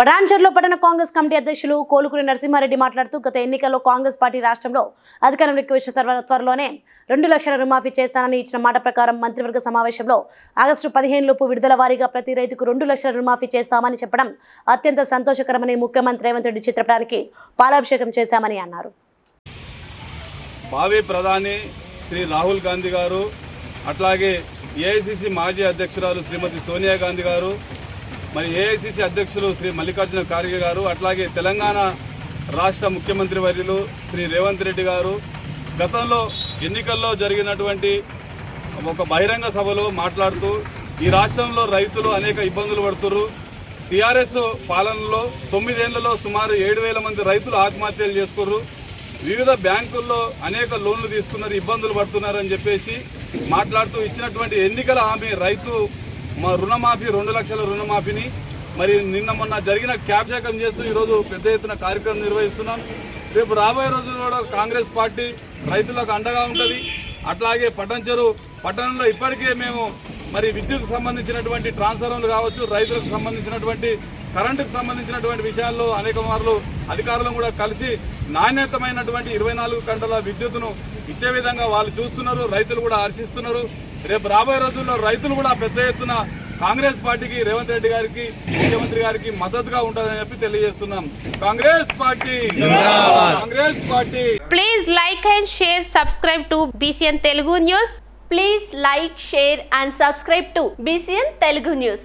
పటాన్చర్లో పట్టణ కాంగ్రెస్ కమిటీ అధ్యక్షులు కోలుకుని నరసింహారెడ్డి మాట్లాడుతూ గత ఎన్నికల్లో కాంగ్రెస్ పార్టీ రాష్ట్రంలో అధికారంలోకి వచ్చిన తర్వా- త్వరలోనే రెండు లక్షల రుణమాఫీ చేస్తానని ఇచ్చిన మాట ప్రకారం మంత్రివర్గ సమావేశంలో ఆగస్టు పదిహేను లోపు విడుదల వారీగా ప్రతి రైతుకు రెండు లక్షల రుణమాఫీ చేస్తామని చెప్పడం అత్యంత సంతోషకరమని ముఖ్యమంత్రి రేవంత్ రెడ్డి చిత్రపటానికి పాలాభిషేకం చేశామని అన్నారు. భావి ప్రధాని శ్రీ రాహుల్ గాంధీ గారు అట్లాగే ఏఐసిసి మాజీ అధ్యక్షురాలు శ్రీమతి సోనియా గాంధీ గారు మరి ఏఐసిసి అధ్యక్షులు శ్రీ మల్లికార్జున ఖార్గే గారు అట్లాగే తెలంగాణ రాష్ట్ర ముఖ్యమంత్రి వర్యులు శ్రీ రేవంత్ రెడ్డి గారు. గతంలో ఎన్నికల్లో జరిగినటువంటి ఒక బహిరంగ సభలో మాట్లాడుతూ ఈ రాష్ట్రంలో రైతులు అనేక ఇబ్బందులు పడుతున్నారు టీఆర్ఎస్ పాలనలో తొమ్మిదేళ్ళలో సుమారు ఏడు వేల మంది రైతులు ఆత్మహత్యలు చేసుకున్నారు వివిధ బ్యాంకుల్లో అనేక లోన్లు తీసుకున్నారు ఇబ్బందులు పడుతున్నారని చెప్పేసి మాట్లాడుతూ ఇచ్చినటువంటి ఎన్నికల హామీ రైతు మా రుణమాఫీ రెండు లక్షల రుణమాఫీని. మరి నిన్న మొన్న జరిగిన క్యాప్షేకం చేస్తూ ఈరోజు పెద్ద ఎత్తున కార్యక్రమం నిర్వహిస్తున్నాం. రేపు రాబోయే రోజుల్లో కూడా కాంగ్రెస్ పార్టీ రైతులకు అండగా ఉంటుంది. అట్లాగే పట్టంచెరు పట్టణంలో ఇప్పటికే మేము మరి విద్యుత్కు సంబంధించినటువంటి ట్రాన్స్ఫార్మర్లు కావచ్చు రైతులకు సంబంధించినటువంటి కరెంటుకు సంబంధించినటువంటి విషయాల్లో అనేక మార్లు అధికారులను కూడా కలిసి నాణ్యతమైనటువంటి ఇరవై నాలుగు గంటల విద్యుత్తును ఇచ్చే విధంగా వాళ్ళు చూస్తున్నారు. రైతులు కూడా హర్షిస్తున్నారు. రేపు రాబోయే రోజుల్లో రైతులు కూడా పెద్ద ఎత్తున కాంగ్రెస్ పార్టీకి రేవంత్ రెడ్డి గారికి ముఖ్యమంత్రి గారికి మద్దతుగా ఉంటుందని చెప్పి తెలియజేస్తున్నాం. Congress party! Congress party! Please like and share subscribe to BCN Telugu news please like share and subscribe to BCN Telugu news